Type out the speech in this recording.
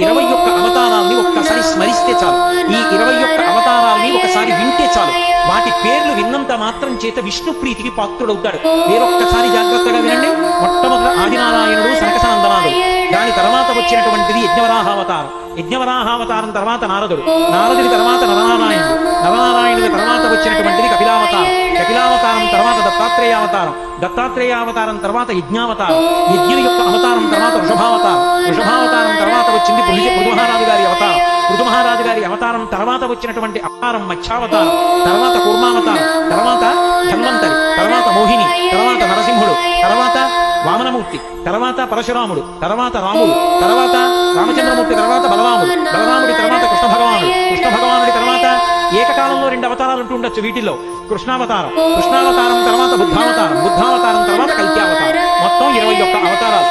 ఇరవై ఒక్క అవతారాల్ని ఒక్కసారి స్మరిస్తే చాలు. ఈ ఇరవై ఒక్క అవతారాల్ని ఒకసారి వింటే చాలు. వాటి పేర్లు విన్నంత మాత్రం చేత విష్ణు ప్రీతికి పాత్రుడవుతాడు. వేరొక్కసారి జాగ్రత్తగా వినండి. మొట్టమొదట ఆదినారాయణుడు సనకసనందనాథుడు దాని తర్వాత వచ్చినటువంటిది యజ్ఞవరాహావతారం. యజ్ఞవరాహావతారం తర్వాత నారదుడు. నారదుడి తర్వాత నరనారాయణుడు. నరనారాయణుడి తర్వాత వచ్చినటువంటిది కపిలావతారం. కపిలావతారం తర్వాత దత్తాత్రేయావతారం. దత్తాత్రేయావతారం తర్వాత యజ్ఞావతారం. యజ్ఞుని యొక్క అవతారం తర్వాత వృషభావతారం. వృషభా గారి అవతారం తర్వాత వచ్చినటువంటి అవతారం మత్స్యావతారం తర్వాత కుర్మావతారం తర్వాత ధన్వంతరి తర్వాత మోహిని తర్వాత నరసింహుడు తర్వాత వామనమూర్తి తర్వాత పరశురాముడు తర్వాత రాముడు తర్వాత రామచంద్రమూర్తి తర్వాత బలరాముడు బలరాముడి తర్వాత కృష్ణ భగవానుడు కృష్ణ భగవానుడి తర్వాత ఏకకాలంలో రెండు అవతారాలు ఉంటూ ఉండొచ్చు వీటిల్లో. కృష్ణావతారం కృష్ణావతారం తర్వాత బుద్ధావతారం బుద్ధావతారం తర్వాత కల్క్యావతారం మొత్తం ఇరవై ఒక్క అవతారాలు.